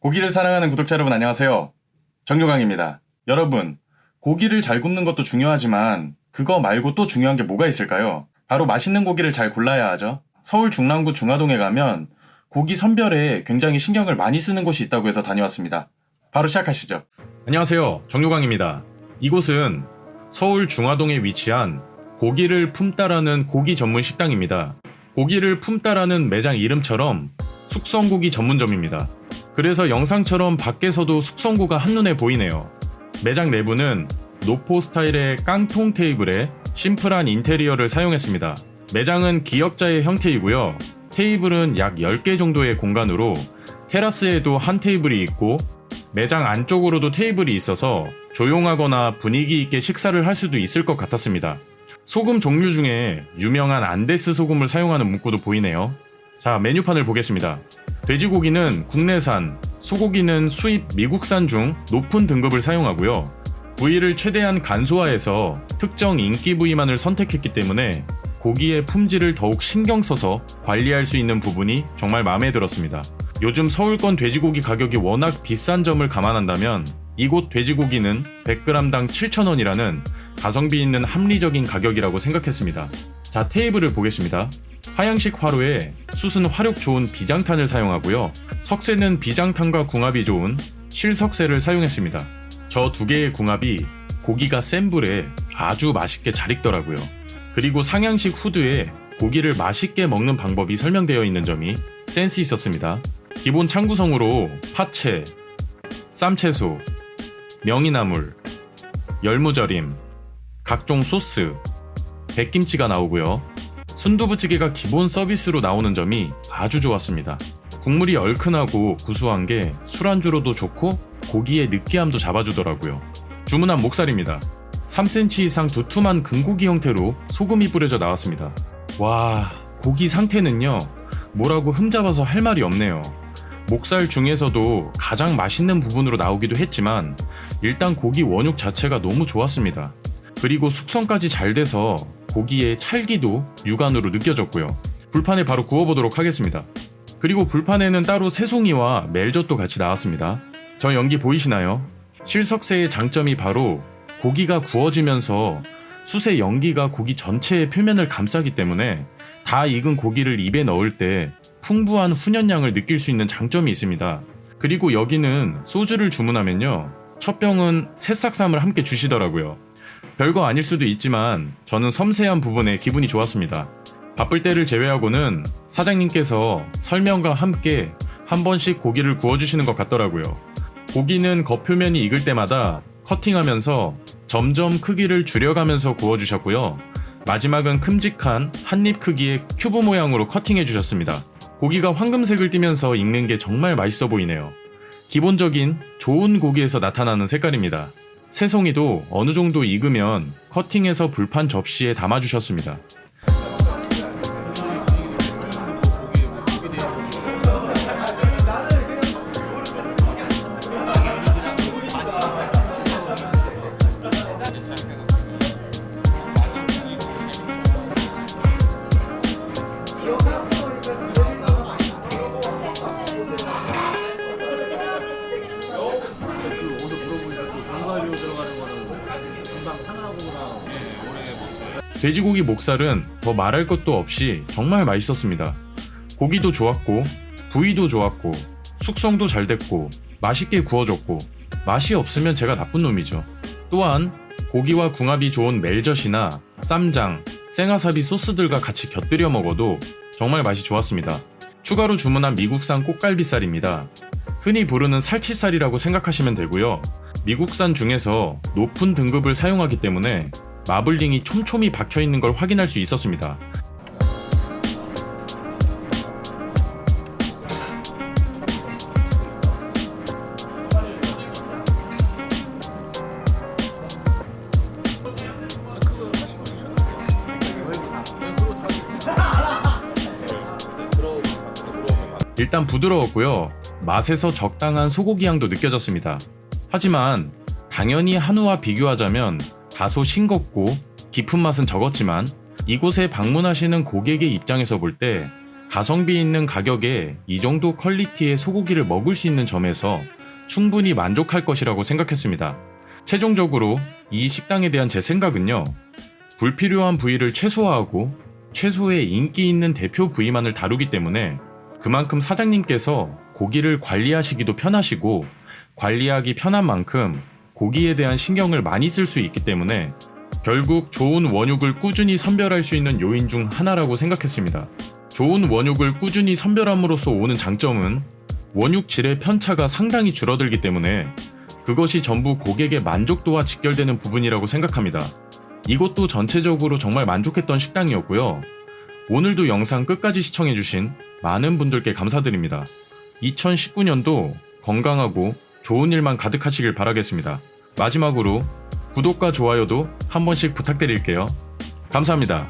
고기를 사랑하는 구독자 여러분 안녕하세요. 정요강입니다. 여러분, 고기를 잘 굽는 것도 중요하지만 그거 말고 또 중요한 게 뭐가 있을까요? 바로 맛있는 고기를 잘 골라야 하죠. 서울 중랑구 중화동에 가면 고기 선별에 굉장히 신경을 많이 쓰는 곳이 있다고 해서 다녀왔습니다. 바로 시작하시죠. 안녕하세요. 정요광입니다. 이곳은 서울 중화동에 위치한 고기를 품다라는 고기 전문 식당입니다. 고기를 품다라는 매장 이름처럼 숙성고기 전문점입니다. 그래서 영상처럼 밖에서도 숙성고가 한눈에 보이네요. 매장 내부는 노포 스타일의 깡통 테이블에 심플한 인테리어를 사용했습니다. 매장은 기역자의 형태이고요. 테이블은 약 10개 정도의 공간으로 테라스에도 한 테이블이 있고 매장 안쪽으로도 테이블이 있어서 조용하거나 분위기 있게 식사를 할 수도 있을 것 같았습니다. 소금 종류 중에 유명한 안데스 소금을 사용하는 문구도 보이네요. 자, 메뉴판을 보겠습니다. 돼지고기는 국내산, 소고기는 수입 미국산 중 높은 등급을 사용하고요. 부위를 최대한 간소화해서 특정 인기 부위만을 선택했기 때문에 고기의 품질을 더욱 신경 써서 관리할 수 있는 부분이 정말 마음에 들었습니다. 요즘 서울권 돼지고기 가격이 워낙 비싼 점을 감안한다면 이곳 돼지고기는 100g당 7,000원이라는 가성비 있는 합리적인 가격이라고 생각했습니다. 자, 테이블을 보겠습니다. 하양식 화로에 숯은 화력 좋은 비장탄을 사용하고요. 석쇠는 비장탄과 궁합이 좋은 실석쇠를 사용했습니다. 저 두 개의 궁합이 고기가 센 불에 아주 맛있게 잘 익더라고요. 그리고 상향식 후드에 고기를 맛있게 먹는 방법이 설명되어 있는 점이 센스 있었습니다. 기본 창구성으로 파채, 쌈채소, 명이나물, 열무절임, 각종 소스, 백김치가 나오고요. 순두부찌개가 기본 서비스로 나오는 점이 아주 좋았습니다. 국물이 얼큰하고 구수한 게 술안주로도 좋고 고기의 느끼함도 잡아주더라고요. 주문한 목살입니다. 3cm 이상 두툼한 금고기 형태로 소금이 뿌려져 나왔습니다. 와, 고기 상태는요, 뭐라고 흠잡아서 할 말이 없네요. 목살 중에서도 가장 맛있는 부분으로 나오기도 했지만, 일단 고기 원육 자체가 너무 좋았습니다. 그리고 숙성까지 잘 돼서 고기의 찰기도 육안으로 느껴졌고요. 불판에 바로 구워보도록 하겠습니다. 그리고 불판에는 따로 새송이와 멜젓도 같이 나왔습니다. 저 연기 보이시나요? 실석쇠의 장점이 바로 고기가 구워지면서 숯의 연기가 고기 전체의 표면을 감싸기 때문에 다 익은 고기를 입에 넣을 때 풍부한 훈연량을 느낄 수 있는 장점이 있습니다. 그리고 여기는 소주를 주문하면요. 첫 병은 새싹삼을 함께 주시더라고요. 별거 아닐 수도 있지만 저는 섬세한 부분에 기분이 좋았습니다. 바쁠 때를 제외하고는 사장님께서 설명과 함께 한 번씩 고기를 구워주시는 것 같더라고요. 고기는 겉표면이 익을 때마다 커팅하면서 점점 크기를 줄여가면서 구워주셨고요. 마지막은 큼직한 한입 크기의 큐브 모양으로 커팅해 주셨습니다. 고기가 황금색을 띠면서 익는 게 정말 맛있어 보이네요. 기본적인 좋은 고기에서 나타나는 색깔입니다. 새송이도 어느 정도 익으면 커팅해서 불판 접시에 담아주셨습니다. 돼지고기 목살은 더 말할 것도 없이 정말 맛있었습니다. 고기도 좋았고, 부위도 좋았고, 숙성도 잘 됐고, 맛있게 구워졌고, 맛이 없으면 제가 나쁜 놈이죠. 또한 고기와 궁합이 좋은 멜젓이나 쌈장, 생와사비 소스들과 같이 곁들여 먹어도 정말 맛이 좋았습니다. 추가로 주문한 미국산 꽃갈비살입니다. 흔히 부르는 살치살이라고 생각하시면 되고요. 미국산 중에서 높은 등급을 사용하기 때문에 마블링이 촘촘히 박혀 있는 걸 확인할 수 있었습니다. 일단 부드러웠고요. 맛에서 적당한 소고기 향도 느껴졌습니다. 하지만 당연히 한우와 비교하자면 다소 싱겁고 깊은 맛은 적었지만 이곳에 방문하시는 고객의 입장에서 볼 때 가성비 있는 가격에 이 정도 퀄리티의 소고기를 먹을 수 있는 점에서 충분히 만족할 것이라고 생각했습니다. 최종적으로 이 식당에 대한 제 생각은요. 불필요한 부위를 최소화하고 최소의 인기 있는 대표 부위만을 다루기 때문에 그만큼 사장님께서 고기를 관리하시기도 편하시고 관리하기 편한 만큼 고기에 대한 신경을 많이 쓸 수 있기 때문에 결국 좋은 원육을 꾸준히 선별할 수 있는 요인 중 하나라고 생각했습니다. 좋은 원육을 꾸준히 선별함으로써 오는 장점은 원육 질의 편차가 상당히 줄어들기 때문에 그것이 전부 고객의 만족도와 직결되는 부분이라고 생각합니다. 이것도 전체적으로 정말 만족했던 식당이었고요. 오늘도 영상 끝까지 시청해주신 많은 분들께 감사드립니다. 2019년도 건강하고 좋은 일만 가득하시길 바라겠습니다. 마지막으로 구독과 좋아요도 한 번씩 부탁드릴게요. 감사합니다.